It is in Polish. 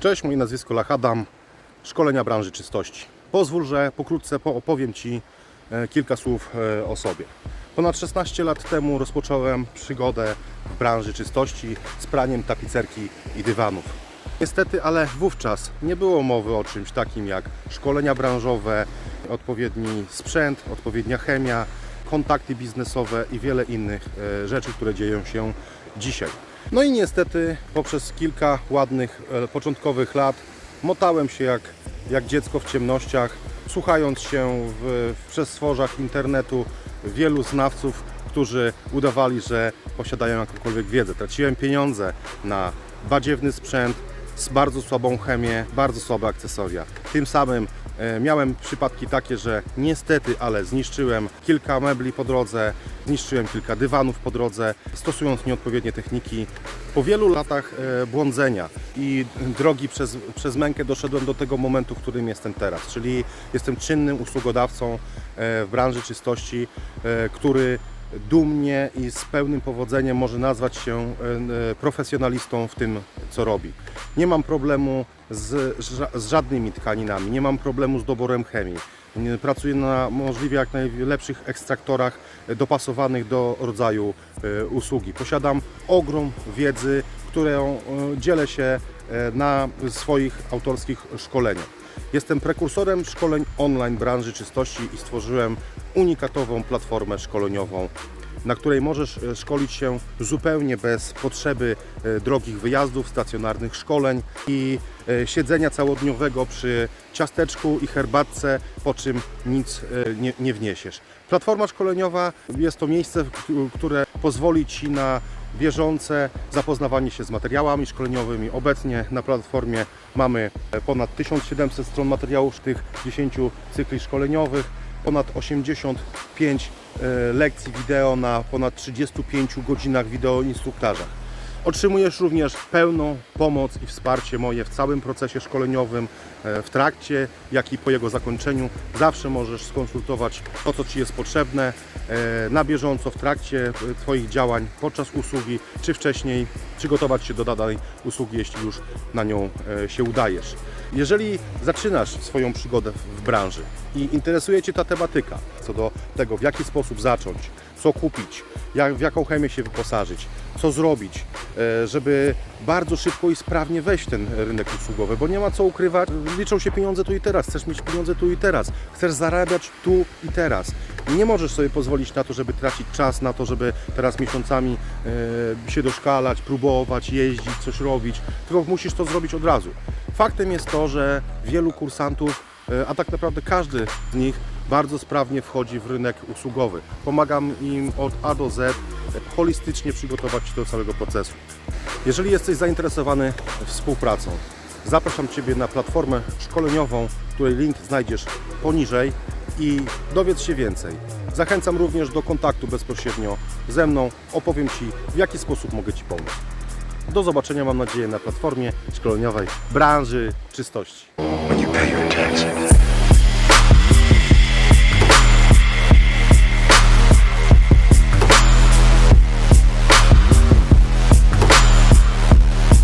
Cześć, moje nazwisko Lachadam, szkolenia branży czystości. Pozwól, że pokrótce po- opowiem Ci e, kilka słów e, o sobie. Ponad 16 lat temu rozpocząłem przygodę w branży czystości z praniem tapicerki i dywanów. Niestety, ale wówczas nie było mowy o czymś takim jak szkolenia branżowe, odpowiedni sprzęt, odpowiednia chemia, kontakty biznesowe i wiele innych e, rzeczy, które dzieją się dzisiaj. No i niestety poprzez kilka ładnych e, początkowych lat motałem się jak, jak dziecko w ciemnościach, słuchając się w, w przestworzach internetu wielu znawców, którzy udawali, że posiadają jakąkolwiek wiedzę. Traciłem pieniądze na badziewny sprzęt, z bardzo słabą chemię, bardzo słabe akcesoria. Tym samym e, miałem przypadki takie, że niestety, ale zniszczyłem kilka mebli po drodze, zniszczyłem kilka dywanów po drodze, stosując nieodpowiednie techniki. Po wielu latach e, błądzenia i drogi przez, przez mękę doszedłem do tego momentu, w którym jestem teraz, czyli jestem czynnym usługodawcą e, w branży czystości, który dumnie i z pełnym powodzeniem może nazwać się e, e, profesjonalistą w tym, co robi. Nie mam problemu z, z żadnymi tkaninami, nie mam problemu z doborem chemii. Pracuję na możliwie jak najlepszych ekstraktorach e, dopasowanych do rodzaju usługi. Posiadam ogrom wiedzy, którą dzielę się na swoich autorskich szkoleniach. Jestem prekursorem szkoleń online branży czystości i stworzyłem unikatową platformę szkoleniową, na której możesz e, szkolić się zupełnie bez potrzeby e, drogich wyjazdów, stacjonarnych szkoleń i e, siedzenia całodniowego przy ciasteczku i herbatce, po czym nic nie, nie wniesiesz. Platforma szkoleniowa jest to miejsce, które pozwoli Ci na bieżące zapoznawanie się z materiałami szkoleniowymi. Obecnie na platformie mamy e, ponad 1700 stron materiałów, tych 10 cykli szkoleniowych, ponad 85 e, lekcji wideo na ponad 35 godzinach wideo instruktażach. Otrzymujesz również pełną pomoc i wsparcie moje w całym procesie szkoleniowym, e, w trakcie, jak i po jego zakończeniu. Zawsze możesz skonsultować to, co Ci jest potrzebne e, na bieżąco w trakcie e, Twoich działań podczas usługi, czy wcześniej przygotować się do danej usługi, jeśli już na nią się udajesz. Jeżeli zaczynasz swoją przygodę w branży i interesuje Cię ta tematyka, co do tego, w jaki sposób zacząć, co kupić, jak, w jaką chemię się wyposażyć, co zrobić, żeby bardzo szybko i sprawnie wejść w ten rynek usługowy, bo nie ma co ukrywać, liczą się pieniądze tu i teraz, chcesz mieć pieniądze tu i teraz, chcesz zarabiać tu i teraz. Nie możesz sobie pozwolić na to, żeby tracić czas na to, żeby teraz miesiącami e, się doszkalać, próbować, jeździć, coś robić, tylko musisz to zrobić od razu. Faktem jest to, że wielu kursantów, e, a tak naprawdę każdy z nich bardzo sprawnie wchodzi w rynek usługowy. Pomagam im od A do Z holistycznie przygotować się do całego procesu. Jeżeli jesteś zainteresowany współpracą, zapraszam Ciebie na platformę szkoleniową, której link znajdziesz poniżej i dowiedz się więcej. Zachęcam również do kontaktu bezpośrednio ze mną. Opowiem Ci, w jaki sposób mogę Ci pomóc. Do zobaczenia, mam nadzieję, na platformie szkoleniowej branży czystości.